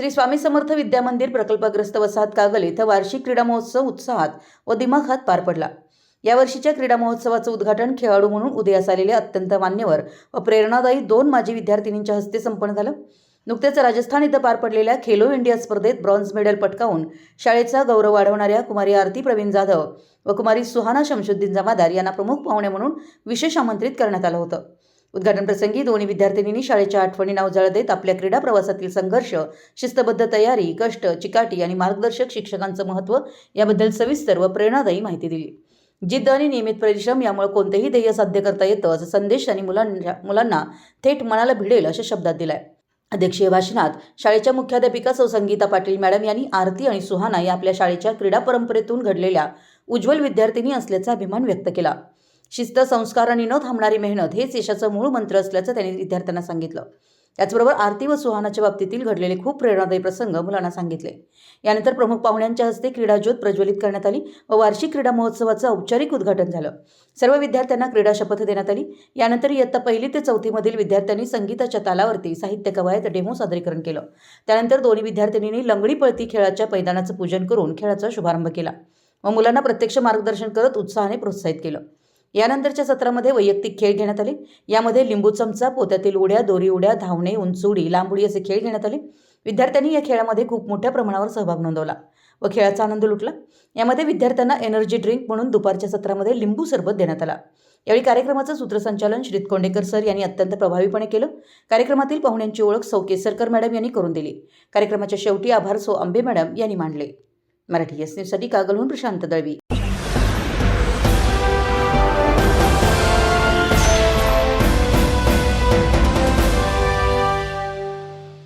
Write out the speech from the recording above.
श्री स्वामी समर्थ विद्या मंदिर प्रकल्पग्रस्त वसाहत कागल इथं वार्षिक क्रीडा महोत्सव उत्साहात व दिमाखात पार पडला. यावर्षीच्या क्रीडा महोत्सवाचं उद्घाटन खेळाडू म्हणून उदयास आलेले अत्यंत मान्यवर व प्रेरणादायी दोन माजी विद्यार्थिनींच्या हस्ते संपन्न झालं. नुकतेच राजस्थान इथं पार पडलेल्या खेलो इंडिया स्पर्धेत ब्रॉन्झ मेडल पटकावून शाळेचा गौरव वाढवणाऱ्या कुमारी आरती प्रवीण जाधव व कुमारी सुहाना शमशुद्दीन जमादार यांना प्रमुख पाहुणे म्हणून विशेष आमंत्रित करण्यात आलं होतं. उद्घाटन प्रसंगी दोन्ही विद्यार्थिनींनी शाळेच्या आठवणी उजाळा देत आपल्या क्रीडा प्रवासातील संघर्ष शिस्तबद्ध तयारी कष्ट चिकाटी आणि मार्गदर्शक शिक्षकांचं महत्त्व याबद्दल सविस्तर व प्रेरणादायी माहिती दिली. जिद्द आणि नियमित परिश्रम यामुळे कोणतेही ध्येय साध्य करता येतं असा संदेश त्यांनी मुलांना मुलांना थेट मनाला भिडेल अशा शब्दात दिलाय. अध्यक्षीय भाषणात शाळेच्या मुख्याध्यापिका सौ संगीता पाटील मॅडम यांनी आरती आणि सुहाना या आपल्या शाळेच्या क्रीडा परंपरेतून घडलेल्या उज्ज्वल विद्यार्थिनी असल्याचा अभिमान व्यक्त केला. शिस्त संस्कार आणि न थांबणारी मेहनत हेच यशाचं मूळ मंत्र असल्याचं त्यांनी विद्यार्थ्यांना सांगितलं. त्याचबरोबर आरती व सुहानाच्या बाबतीतील घडलेले खूप प्रेरणादायी प्रसंग मुलांना सांगितले. यानंतर प्रमुख पाहुण्यांच्या हस्ते क्रीडा ज्योत प्रज्वलित करण्यात आली व वार्षिक क्रीडा महोत्सवाचं औपचारिक उद्घाटन झालं. सर्व विद्यार्थ्यांना क्रीडा शपथ देण्यात आली. यानंतर इयत्ता पहिली ते चौथीमधील विद्यार्थ्यांनी संगीताच्या तालावरती साहित्य कवायत डेमो सादरीकरण केलं. त्यानंतर दोन्ही विद्यार्थिनींनी लंगडी पळती खेळाच्या मैदानाचं पूजन करून खेळाचा शुभारंभ केला व मुलांना प्रत्यक्ष मार्गदर्शन करत उत्साहाने प्रोत्साहित केलं. यानंतरच्या सत्रामध्ये वैयक्तिक खेळ घेण्यात आले. यामध्ये लिंबू चमचा पोत्यातील उड्या दोरी उड्या धावणे उंच उडी लांब उडी असे खेळ घेण्यात आले. विद्यार्थ्यांनी या खेळामध्ये खूप मोठ्या प्रमाणावर सहभाग नोंदवला व खेळाचा आनंद लुटला. यामध्ये विद्यार्थ्यांना एनर्जी ड्रिंक म्हणून दुपारच्या सत्रामध्ये लिंबू सरबत देण्यात आला. यावेळी कार्यक्रमाचं सूत्रसंचालन श्रीत कोंडेकर सर यांनी अत्यंत प्रभावीपणे केलं. कार्यक्रमातील पाहुण्यांची ओळख सौ केसरकर मॅडम यांनी करून दिली. कार्यक्रमाच्या शेवटी आभार सो आंबे मॅडम यांनी मांडले. मराठी एस न्यूजसाठी कागलहून प्रशांत दळवी.